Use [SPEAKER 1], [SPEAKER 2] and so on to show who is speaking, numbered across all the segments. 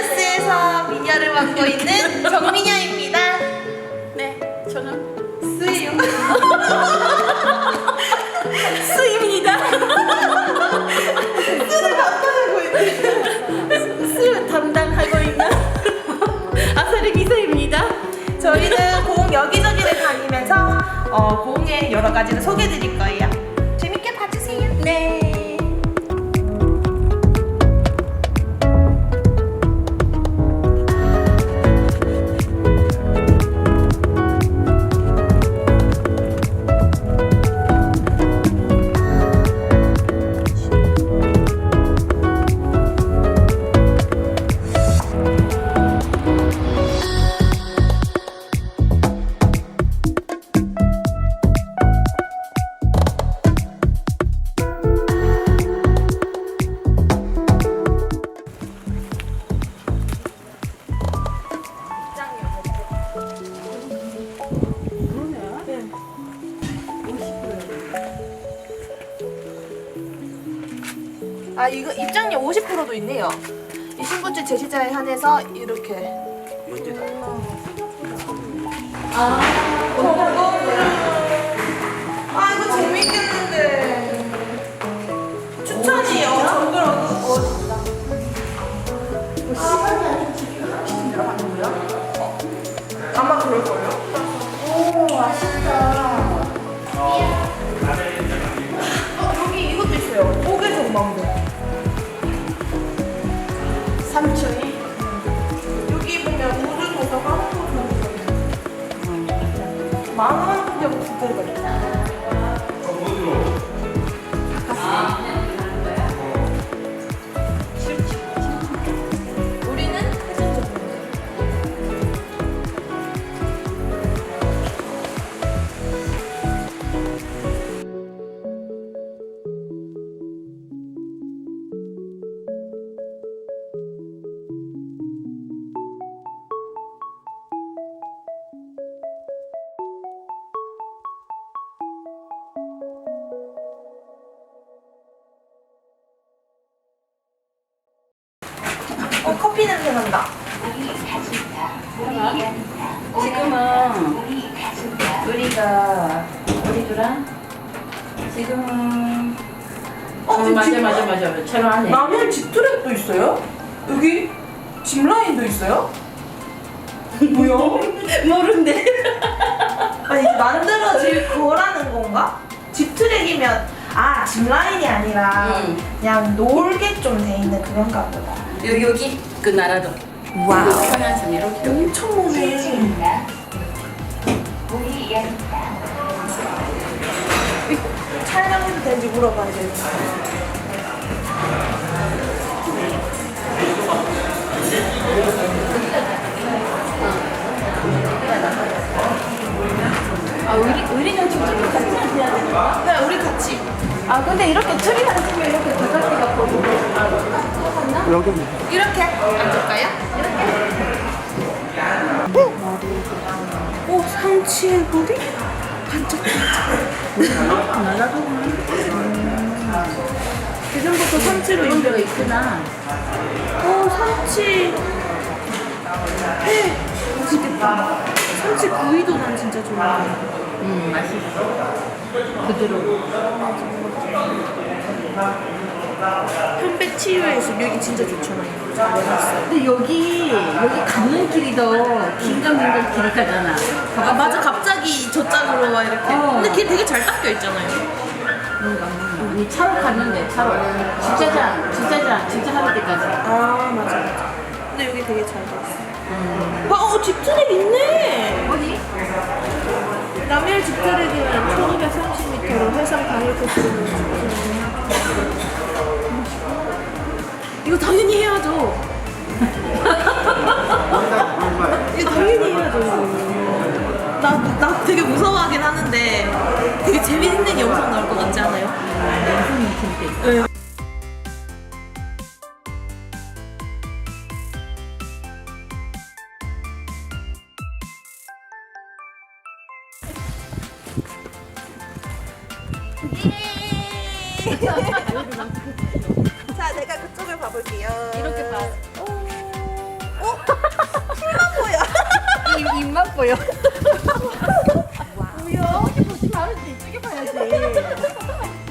[SPEAKER 1] 마이너스에서 미녀를 맡고 있는 정미녀입니다.
[SPEAKER 2] 네, 저는
[SPEAKER 1] 수예요.
[SPEAKER 2] 수입니다.
[SPEAKER 1] 수를 맡아하고 있는.
[SPEAKER 2] 수 담당하고 있는 아사리 미사입니다.
[SPEAKER 1] 저희는 고흥 여기저기를 다니면서 어, 고흥의 여러 가지를 소개해드릴 거예요. 재밌게 봐주세요.
[SPEAKER 2] 네.
[SPEAKER 1] 아 이거 입장료 50%도 있네요. 이 신분증 제시자에 한해서 이렇게. 아, 아
[SPEAKER 2] 3층이
[SPEAKER 1] 여기 보면 우주 도서관, 도서관. 만원 정도 두개가 우리 커피 냄새 난다.
[SPEAKER 2] 지금은 우리가 우리들랑 지금은
[SPEAKER 1] 어,
[SPEAKER 2] 어, 맞아 맞아 맞아 촬영 안해
[SPEAKER 1] 남일 집트랩도 있어요? 여기 짚라인도 있어요? 뭐야?
[SPEAKER 2] 모른대
[SPEAKER 1] 아니 만들어질 거라는 건가? 집트랙이면 아 짚 라인이 아니라
[SPEAKER 2] 응.
[SPEAKER 1] 그냥 놀게 좀 돼 있는 그런가 보다.
[SPEAKER 2] 여기 여기 그 나라도
[SPEAKER 1] 와우.
[SPEAKER 2] 이거 편한선 이렇게
[SPEAKER 1] 엄청 머네. 촬영해도 되는지 물어봐야 돼.
[SPEAKER 2] 아 아 근데 이렇게 트리 앉으면 이렇게 바깥에가 보이고
[SPEAKER 3] 여기
[SPEAKER 1] 이렇게 앉을까요? 오, 상치의 머리? 반짝반짝.
[SPEAKER 2] 나라도
[SPEAKER 1] 예전부터 상치로
[SPEAKER 2] 그런 데가. 있구나
[SPEAKER 1] 오, 상치. 회. 맛있겠다. 상치 구이도 난 진짜 좋아해.
[SPEAKER 2] 음 맛있어 부드러워
[SPEAKER 1] 편백 치유해서 여기 진짜 좋잖아요.
[SPEAKER 2] 근데 여기 여기 가는 길이도 긴가민가 길이 가잖아
[SPEAKER 1] 아, 맞아. 갑자기 저쪽으로 와, 이렇게.
[SPEAKER 2] 어.
[SPEAKER 1] 근데 길 되게 잘 닦여 있잖아요.
[SPEAKER 2] 뭔가 우리 차로 갔는데 차로 주차장 주차장 주차할 때까지
[SPEAKER 1] 아, 맞아, 맞아. 근데 여기 되게 잘돼 있어. 와, 어, 집트랙 있네.
[SPEAKER 2] 어디?
[SPEAKER 1] 남일 집트랙이면 1230m로 해상 당일 코스로 이거 당연히 해야죠. 이거 당연히 해야죠. 나, 나 되게 무서워하긴 하는데 되게 재밌는 영상 나올 것 같지 않아요?
[SPEAKER 2] 무 네.
[SPEAKER 1] 자, 내가 그쪽을 봐볼게요.
[SPEAKER 2] 이렇게 봐.
[SPEAKER 1] 오. 어? 풀만 보여. 입, 입만 보여.
[SPEAKER 2] 뭐야? 어, 이렇게 보지 말지. 이쪽에 봐야지.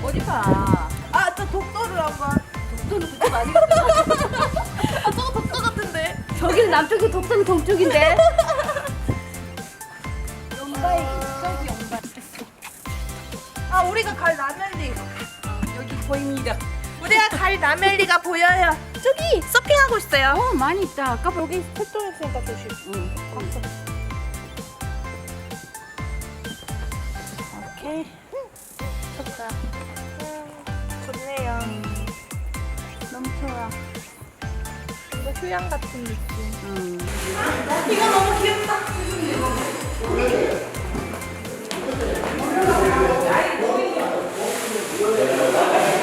[SPEAKER 2] 어디 봐.
[SPEAKER 1] 아, 저 독도를 한번.
[SPEAKER 2] 독도는 그쪽 아니야?
[SPEAKER 1] 아, 저거 독도 같은데.
[SPEAKER 2] 저기는 남쪽이 독도는 동쪽인데.
[SPEAKER 1] 아, 우리가 갈
[SPEAKER 2] 라면도 보입니다.
[SPEAKER 1] 우리가 갈 라멜리가 보여요. 저기 서핑하고 있어요.
[SPEAKER 2] 어 많이 있다. 아까 봐.
[SPEAKER 1] 여기 설정했으니까 조심.
[SPEAKER 2] 응. 오케이.
[SPEAKER 1] 좋다. 좋네요.
[SPEAKER 2] 너무 좋아.
[SPEAKER 1] 뭔가 휴양 같은 느낌.
[SPEAKER 2] 응.
[SPEAKER 1] 이거 너무 귀엽다. 너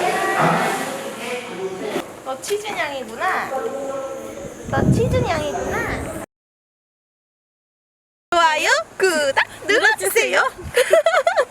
[SPEAKER 1] 치즈냥이구나. 너 치즈냥이구나. 좋아요, 구독 눌러주세요.